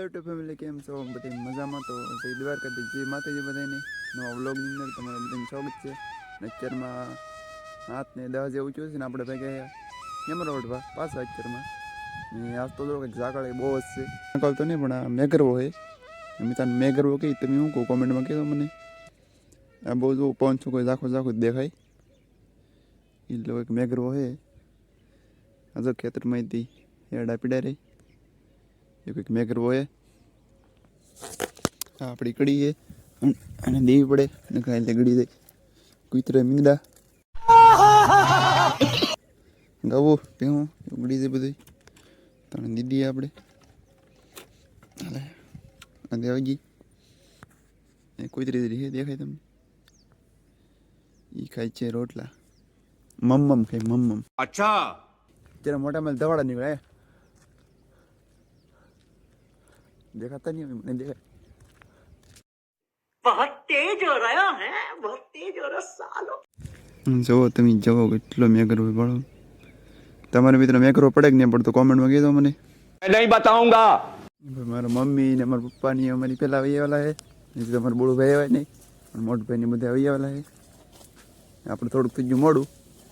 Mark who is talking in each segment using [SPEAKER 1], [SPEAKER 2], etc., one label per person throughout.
[SPEAKER 1] Hello two family કેમ છો? બધી મજામાં? તો જય દ્વારકાથી જે માતાજી બધાને. નવા વ્લોગની અંદર તમારું બધાને સ્વાગત છે. અત્યારમાં હાથ ને દસ જેવું થયું છે ને આપણે ભેગા કેમ રોડવા પાછા અત્યારમાં. આજ તો કંઈક ઝાકળ બહુ જ છે. ઝાકળ તો નહીં, પણ આ મેઘરવો હોય મિતાને તને મેઘરવો કહી, તમે શું કહું? કોમેન્ટમાં કહેજો મને. આ બહુ જો છું કોઈ ઝાખો ઝાખો જ દેખાય લોકો એક મેઘરવો છે. આ જો ખેતરમાં હતી એડા પીડા રહી. એક કંઈક મેં કરવો એ આપણી કડીએ અને દેવી પડે. અને કાંઈ લગડી દે. કૂતરે મીંગડા ગાવો પીવું ઉગડી દે બધી તને દીદી આપણે. હાલે. અને આવી ગઈ. એ કૂતરી રીહે દેખાય તમને? એ ખાય છે રોટલા. મમ્મમ ખાઈ મમ્મમ
[SPEAKER 2] અચ્છા.
[SPEAKER 1] મોટા મોટા દવાડા નીકળ્યા દેખાતા નહીં મને દેખાય
[SPEAKER 3] बहुत तेज हो रहा है बहुत तेज हो रहा सालो
[SPEAKER 1] જુઓ તમે જવો કેટલો મેઘરો ભાળો તમારે મિત્રો મેઘરો પડે કે નહીં પડતો કોમેન્ટમાં કહેજો મને
[SPEAKER 2] मैं नहीं बताऊंगा
[SPEAKER 1] મારા મમ્મી ને મારા પપ્પાની અમારી પહેલાં આવી આવેલા છે નથી તમારા બોળું ભાઈ આવે નહીં પણ મોટું ભાઈ ને બધા આવી આવેલા છે આપણે થોડુંક થઈ ગયું મોડું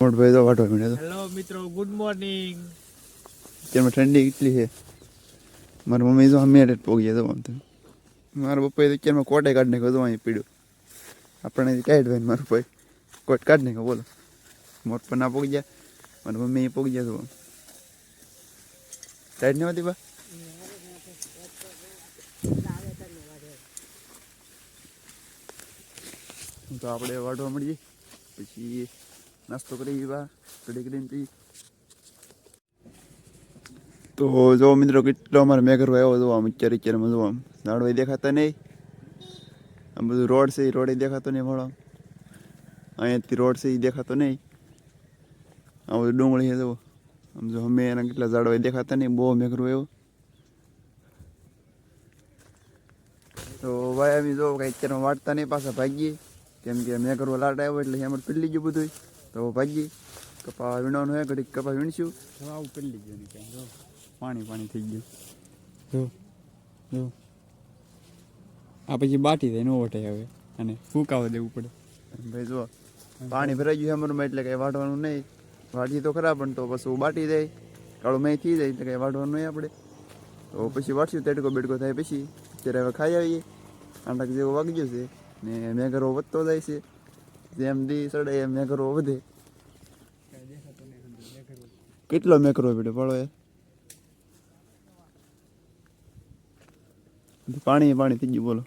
[SPEAKER 1] મોટું ભાઈ તો વાટવા મળ્યા તો
[SPEAKER 4] હેલો મિત્રો ગુડ મોર્નિંગ
[SPEAKER 1] અત્યારમાં ઠંડી કેટલી છે મારા મમ્મી જો અમે અડે પોગી જતો આમ તો મારા પપ્પાએ તો અત્યારમાં કોટે કાઢી નાખ્યો અહીં પીડ્યો. આપણે કાઢ ભાઈ મારું પપ્પાએ કોટ કાઢી નાખ્યો, બોલો. મોટ પણ ના પોગી ગયા, મારી મમ્મી અહીં પોગી ગયા તો ટાઈટ નહીં. હોતી બા? તો આપણે વાઢવા મળીએ પછી નાસ્તો કરી બા કડી કરીને પી તો જો મિત્રો કેટલો અમારે મેઘરો આવ્યો હતો આમ અત્યારે અત્યારે જો આમ. ઝાડવાય દેખાતા નહીં. આમ બધું રોડ છે, એ રોડે દેખાતો નહીં ભણો. અહીંયાથી રોડ છે, એ દેખાતો નહીં. આ બધું ડુંગળી છે, જો. આમ જો અમે એના કેટલા ઝાડવાય દેખાતા નહીં, બહુ મેઘરો આવ્યો તો ભાઈ અમે જો કંઈ અત્યારમાં વાંટતા નહીં, પાછા ભાગીએ. કેમ કે મેઘરો લાટ આવ્યો એટલે એમાં પીડી ગયું બધું તો ભાગીએ. કપા વીણવાનું હોય ઘડીક કપા વીણશું. આવું પીલી ગયું પાણી પાણી થઈ ગયું. જો જો. આ પછી બાટી દે નો વટાય હવે. અને ફૂકાવા દેવું પડે. ભાઈ જો પાણી ભરાઈ ગયું અમારું એટલે કંઈ વાટવાનું નહીં. વાટીએ તો ખરા પણ તો પછી બાટી દે કાળું મેં થઈ જાય એટલે કંઈ વાટવાનું નહીં આપણે. તો પછી વાટશું તેડકો બેડકો થાય પછી. અત્યારે હવે ખાઈ આવીએ. આટક જેવો વાગી ગયો છે. ને મેઘરો વધતો જાય છે. જેમ દી સડે એમ મેઘરો વધે. કેટલો મેઘરો પડ્યો પડો એ? પાણી પાણી થઈ બોલો.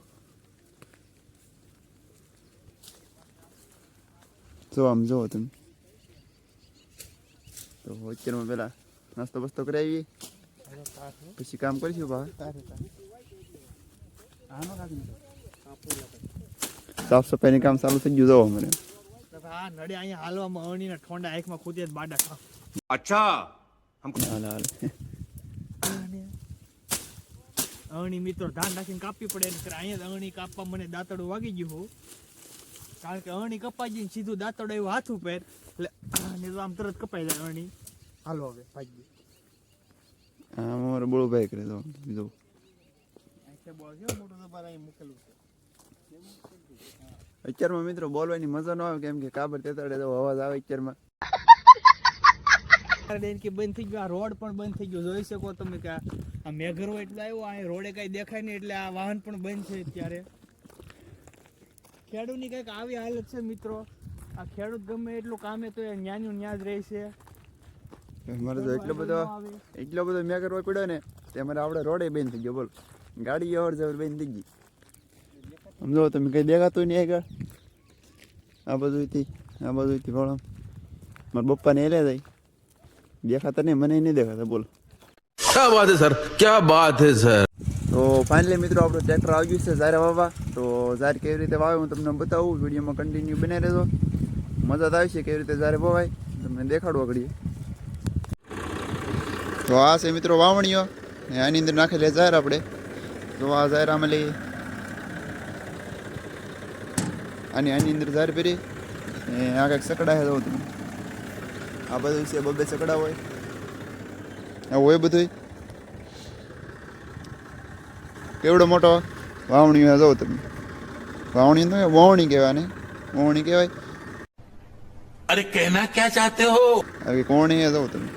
[SPEAKER 1] જો આમ જોવો તમે. તો અત્યારમાં પેલા નાસ્તો બસ્તો કરાવીએ. પછી કામ કરીશું ભાવે. સાફ સફાઈનું કામ ચાલુ થઈ ગયું જોવો મને
[SPEAKER 4] નડે અહીંયા હાલવામાં અણીના ઠોંડા એકમાં ખૂદે બાડા
[SPEAKER 2] અચ્છા
[SPEAKER 1] હાલ હાલ.
[SPEAKER 4] અણી મિત્રો ધાન રાખીને કાપવી પડે એટલે અહીંયા અણી કાપવા મને દાંતડું વાગી ગયું હોઉં કારણ કે અણી કપાઈ જઈને સીધું દાંતડું એવું હાથ ઉપર. એટલે નહીં તો આમ તરત કપાઈ જાય અણી. હાલો હવે ભાગી
[SPEAKER 1] હા મારો બોળો ભાઈ કરે તો જો
[SPEAKER 4] અહીંયા બોલ છે મોટું તો અહીં મૂકેલું
[SPEAKER 1] અત્યારમાં મિત્રો બોલવાની મજા ન આવે કેમ કે કાબર તેતાડે તો અવાજ આવે અત્યારમાં.
[SPEAKER 4] કારણ કે બંધ થઈ ગયો. આ રોડ પણ બંધ થઈ ગયો. જોઈ શકો તમે કે આ- મેઘરો એટલો આવ્યો. આ રોડે કઈ દેખાય નહીં એટલે આ વાહન પણ બંધ છે અત્યારે. ખેડૂતની કંઈક આવી હાલત છે મિત્રો. આ ખેડૂત ગમે એટલું કામે તો ન્યાનું ન્યા જ રહે છે.
[SPEAKER 1] મારે તો એટલો બધો એટલો બધો મેઘર કરવો પડ્યો ને તે અમારે આપણે રોડે બંધ થઈ ગયો. બોલ. ગાડી અવર જવર બંધ થઈ ગઈ. સમજો તમે કઈ દેખાતું નહીં આગળ? આ બધું આ બધું વળો મારા પપ્પાને એલે જાય દેખાતા નહીં મને નહીં દેખાતા બોલ
[SPEAKER 5] ક્યાં વાત છે સર ક્યાં વાત છે સર
[SPEAKER 1] તો ફાઇનલી મિત્રો આપણું ટ્રેક્ટર આવી ગયું છે ઝારે વાવવા. તો ઝાર કેવી રીતે વાવે હું તમને બતાવું. વિડીયોમાં કન્ટિન્યુ બનાવી રહેજો. મજા તો આવશે કેવી રીતે ઝારે વવાય. તમને દેખાડું આગળ. તો આ છે મિત્રો વાવણીઓ. આની અંદર નાખેલી ઝાર આપણે. તો આ ઝાર આમાં લઈ અને આની અંદર ઝાર પહેરી આ કંઈક સકડાય તો તમે આ બધું છે બબે ચકડા હોય. આ હોય બધું કેવડો મોટો? વાવણી હોય જાઓ તમે. વાવણી તો વાવણી કહેવાની વાવણી કહેવાય.
[SPEAKER 5] અરે કહેના ક્યાં ચાહતે હો?
[SPEAKER 1] હવે કોણી હે જાઓ તમે.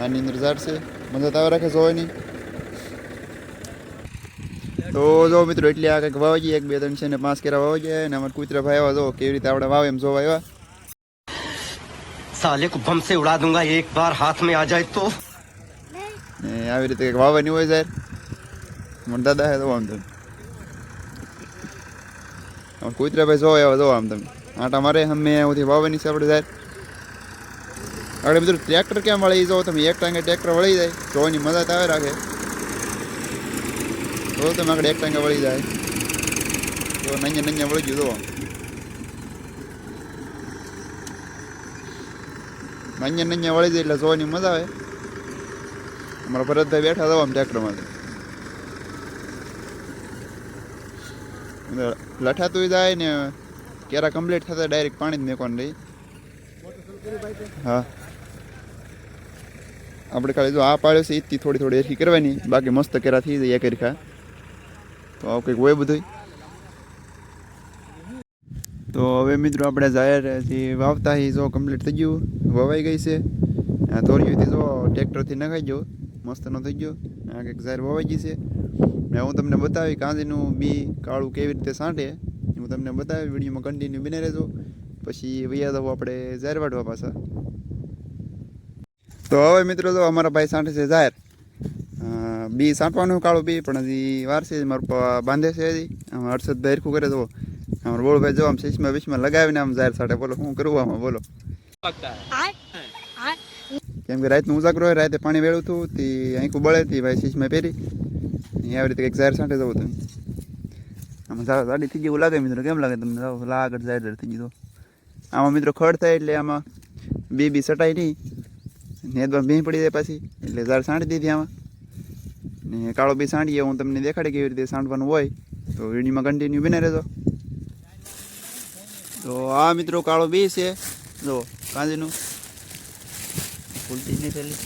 [SPEAKER 1] આની અંદર ઝાડ છે. મજા તાવ રાખે જોવાય નહીં તો જો મિત્રો એટલે આ કંઈક વાવજી એક બે ત્રણ છે ને પાંચ કેરા વાવજે અને અમારા કુતરા ભાઈ આવ્યા જો કેવી રીતે આપણે વાવે એમ જોવા આવ્યા.
[SPEAKER 6] સાલે કો બમ સે ઉડા દુંગા એક બાર હાથ મે આ જાય તો
[SPEAKER 1] એ આવી રીતે કંઈક વાવવાની હોય સાહેબ મોટા દાદા હે તો આમ તમે કુતરા ભાઈ જોવા આવે જોવા આમ તમે આટા મારે અમે અહીંથી વાવવાની છે આપણે સાહેબ આપણે મિત્રો ટ્રેક્ટર કેમ વળી જાઓ તમે એક ટાંગે ટ્રેક્ટર વળી જાય જોવાની મજા આવે રાખે જો તમે આગળ એક ટાંગે વળી જાય તો નંજે નંજે વળી ગયું જોવા અહીંયા નંજા વળી જાય એટલે જોવાની મજા આવે. અમારા ભરતભાઈ બેઠા હતા આમ ટ્રેક્ટરમાં લઠાતું જાય ને કેરા કમ્પ્લીટ થતા ડાયરેક્ટ પાણી જ મેકવાનું રહી. હા. આપણે ખાલી જો આ પાડ્યો છે ઈથી થોડી થોડી એરખી કરવાની, બાકી મસ્ત કેરા થઈ જાય એક એરખા તો આવું કંઈક હોય બધું તો હવે મિત્રો આપણે જાહેર જે વાવતા એ જો કમ્પ્લીટ થઈ ગયું, વવાઈ ગઈ છે. આ તોરિયુંથી જો ટ્રેક્ટરથી નખાઈ ગયો, મસ્તનો થઈ ગયો. આ કંઈક જાહેર વવાઈ ગઈ છે. ને હું તમને બતાવી કાંજીનું બી કાળું કેવી રીતે સાંટે. હું તમને બતાવી વિડીયોમાં કન્ટિન્યુ બને રહેજો. પછી વૈયા જવું આપણે જાહેર વાટવા પાછા. તો હવે મિત્રો જો અમારા ભાઈ સાંટે છે જાહેર. બી સાંટવાનું કાળું બી, પણ હજી વાર છે, મારા બાંધે છે હજી. આમાં હર્ષદભાઈ હરખું કરે તો અમારા બોળભાઈ જો આમ શીશમાં બીશમાં લગાવીને આમ જાહેર સાંટે બોલો શું કરવું આમાં, બોલો. કેમ કે રાતનું ઉજાગરો હોય, રાતે પાણી વેળું હતું, તે આંખું બળે હતી ભાઈ શીશમાં પહેરી. આવી રીતે કંઈક જાહેર સાંટે જવું તમે આમ ગાડી થઈ એવું લાગે મિત્રો, કેમ લાગે તમને? જાઓ, લા આગળ જાહેર થઈ ગયું આમાં મિત્રો ખડ થાય એટલે આમાં બી બી સટાય નહીં. નેદમાં ભીં પડી જાય પાછી, એટલે ઝાડ સાંટી દીધી આમાં. ને કાળો બી સાંટીએ હું તમને દેખાડી કેવી રીતે સાંટવાનું હોય, તો વિડીયોમાં કન્ટિન્યુ બને રહેજો. તો આ મિત્રો કાળો બી છે. જો કાંજીનું ફૂલતી નહીં થયેલી.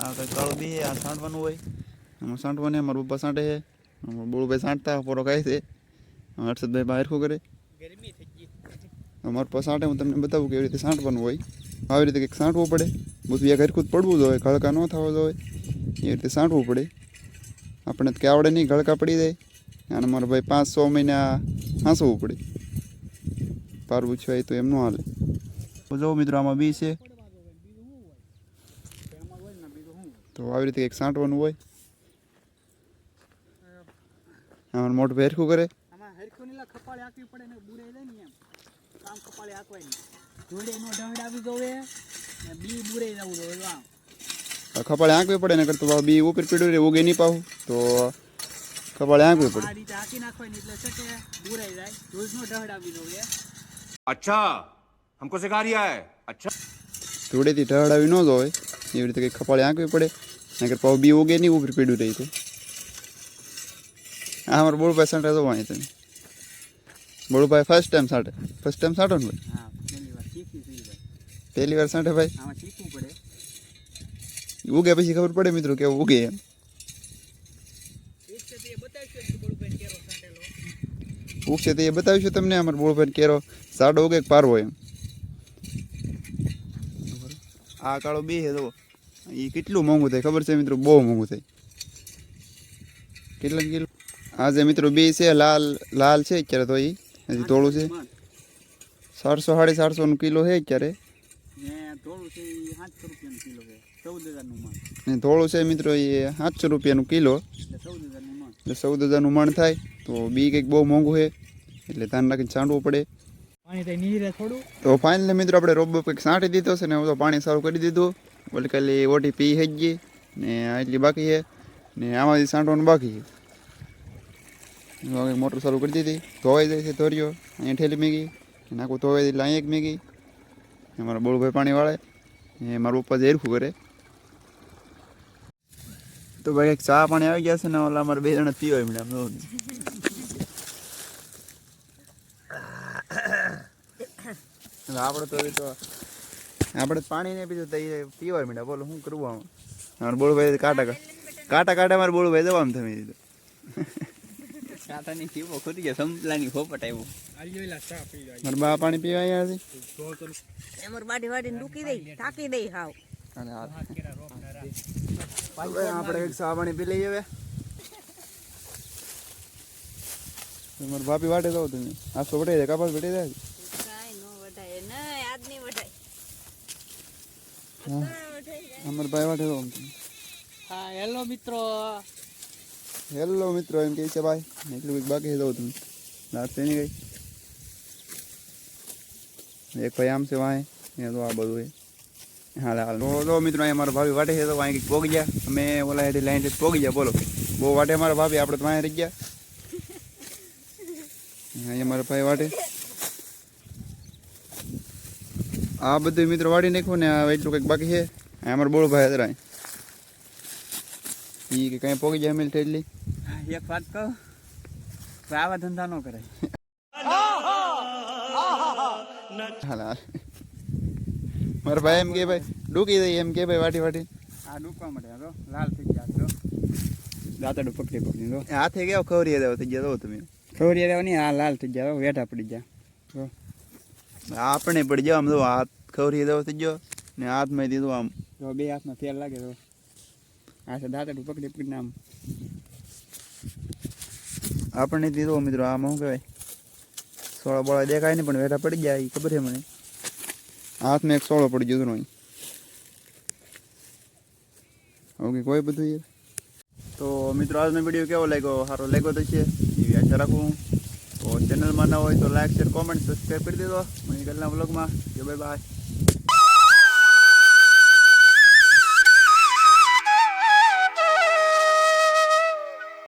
[SPEAKER 1] આ કંઈ કાળો બી આ સાંટવાનું હોય. આમાં સાંટવાને મારા પપ્પા સાંટે છે. બોળુભાઈ સાંટતા પોરો ખાય છે. હર્ષદભાઈ બહાર શું કરે? અમારા પાસે સાંટે હું તમને બતાવું કેવી રીતે સાંટવાનું હોય. આવી રીતે કંઈક સાંટવું પડે. બધું એક હરખું જ પડવું જોઈએ ગળકા ન થવા જોઈએ એવી રીતે સાંટવું પડે. આપણે તો કે આવડે નહીં ગળકા પડી જાય. અને મારા ભાઈ પાંચ છ મહિના હાંસવું પડે. પારવું છે તો એમ ન હાલે જો મિત્રો આમાં બી છે. તો આવી રીતે કંઈક સાંટવાનું હોય. આમાં મોટું હેરખું કરે
[SPEAKER 4] ખપાળે આંકવી પડે ને
[SPEAKER 1] પડે કરતો બી ઉપર પીડ્યું રે ઉગે નહીં પાવું તો ખપાળે આંકવી પડે.
[SPEAKER 2] અચ્છા હમકો સિખા રહ્યા હે? અચ્છા.
[SPEAKER 1] જોડેથી ઢળાવી ન જ હોય એવી રીતે કંઈક ખપાળે આંકવી પડે. નકર પાવ બી ઉગે નહીં ઉભરી પીડ્યું રહી તો આ અમારો બોળુ ભાઈ સાંટે જવા અહીં તને બોળુ ભાઈ? ફર્સ્ટ ટાઈમ સાંટે ફર્સ્ટ ટાઈમ સાંટો ને ભાઈ.
[SPEAKER 4] પહેલી વાર
[SPEAKER 1] સાંટે ભાઈ? ઉગે પછી ખબર પડે મિત્રો કે ઉગે એમ. ઉગશે તો એ બતાવીશું તમને અમારા બોળભાઈ કેરો. સાડો ઉગે કે પારવો એમ. આ કાળો બે છે જો એ કેટલું મોંઘું થાય, ખબર છે મિત્રો? બહુ મોંઘું થાય. કેટલા કિલો આ જે મિત્રો બે છે, લાલ લાલ છે અત્યારે તો એ હજી થોડું છે. ચારસો સાડી ચારસોનું કિલો છે અત્યારે
[SPEAKER 4] ને થોડું છે એ સાતસો રૂપિયાનું કિલો છે ચૌદ હજારનું મણ
[SPEAKER 1] ને થોડું છે મિત્રો એ સાતસો રૂપિયાનું કિલો.
[SPEAKER 4] એટલે ચૌદ હજારનું મણ
[SPEAKER 1] એટલે ચૌદ હજારનું મણ થાય. તો બી કંઈક બહુ મોંઘું છે. એટલે ધ્યાન રાખીને છાંટવું પડે.
[SPEAKER 4] પાણી તો
[SPEAKER 1] ફાઇનલી મિત્રો આપણે રોબો કંઈક છાંટી દીધો છે ને હું તો પાણી સારું કરી દીધું. બોલે ખાલી ઓટી પી થઈ ગઈ ને આટલી બાકી છે ને આમાંથી છાંટવાનું બાકી છે. મોટર સારું કરી દીધી. ધોવાઈ જાય છે ધોર્યો અહીંયા ઠેલી મેગી નાખું ધોવાઈ એટલે અહીંયા એક મેગી. મારા બોળભાઈ પાણી વાળે. એ મારા પપ્પા ઝેરખું કરે. તો ભાઈ ચા પાણી આવી ગયા છે ને ઓલા અમારે બે જણા પીવાય મળે આમ જો. હવે આપણે તો એ તો આપણે તો પાણી નહીં પીધું તો એ પીવાય મળે બોલો શું કરવું આમ? અમારે બોળભાઈ કાંટા કા કાંટા કાંટા મારે બોળભાઈ ભાઈ આમ તમે દીધું
[SPEAKER 7] કાંટાની ચીવો ખોટી ગયા સંપલાની ફોપટ આવ્યો
[SPEAKER 1] મારા બા પાણી પીવા અહીંયા છે.
[SPEAKER 8] એમર બાડી વાડીને ડૂકી દઈ થાકી દઈ હાવ.
[SPEAKER 1] અને આપણે એક સા પાણી પી લઈએ હવે. તમારે ભાભી વાટે તમે. આ સો વટાઈ જાય કપાસ વટાઈ જાય
[SPEAKER 8] કાંઈ નો વઢાય નહીં આજ નહીં વઢાય
[SPEAKER 1] અમારા ભાઈ વાટે જાઓ તમે
[SPEAKER 4] હા હેલો મિત્રો
[SPEAKER 1] હેલો મિત્રો એમ કહે છે ભાઈ એટલું કંઈક બાકી જાઓ તમે રાત નહીં ગઈ એક ભાઈ આમ છે વાંહે એ તો આ બધું છે હાલ હાલ તો તો મિત્રો અહીંયા મારા ભાભી વાટે છે તો વાંહે કંઈક પોગી ગયા અમે ઓલા હેઠી લાઈન પોગી ગયા બોલો બહુ વાટે મારા ભાભી આપણે તો વાંહે રહી ગયા અહીંયા મારા ભાઈ વાટે આ બધું મિત્રો વાડી નાખ્યું ને આ એટલું કંઈક બાકી છે. આ બોળ બોલો ભાઈ હતા એ કે કઈ પોગી જાય મેલ થયેલી
[SPEAKER 7] એક વાત કહું? આવા ધંધા ન કરાય.
[SPEAKER 1] હાલ હાલ. મારા ભાઈ એમ કે ભાઈ ડૂકી દઈ એમ કે ભાઈ વાટી વાટી.
[SPEAKER 7] આ ડૂકવા માટે હાલો. લાલ થઈ ગયા તો દાંતડું પકડી પકડી લો.
[SPEAKER 1] હાથે કેવો ખવરી દેવો થઈ ગયા તમે.
[SPEAKER 7] ખવરિયા દેવો નહીં આ લાલ થઈ ગયા વેઠા પડી ગયા.
[SPEAKER 1] આપણે પડી જાવ આમ તો હાથ ખવરી દેવો થઈ ગયો ને હાથમાં દીધું આમ.
[SPEAKER 7] તો બે હાથમાં ફેર લાગે તો. આ છે દાંતડું પકડી પકડીને આમ.
[SPEAKER 1] આપણે દીધો મિત્રો આમ શું કહેવાય? સોળો બોળો દેખાય નહીં પણ વેઠા પડી ગયા એ ખબર છે મને. હાથમાં એક સોળો પડી ગયો નહીં ઓકે કોઈ બધું યાર તો મિત્રો આજનો વીડિયો કેવો લાગ્યો? સારો લાગ્યો તો છે. એવી આશા રાખું. ચેનલમાં ન હોય તો લાઈક શેર કોમેન્ટ સબસ્ક્રાઈબ કરી દેજો. મને કાલના વ્લોગમાં કે બાય બાય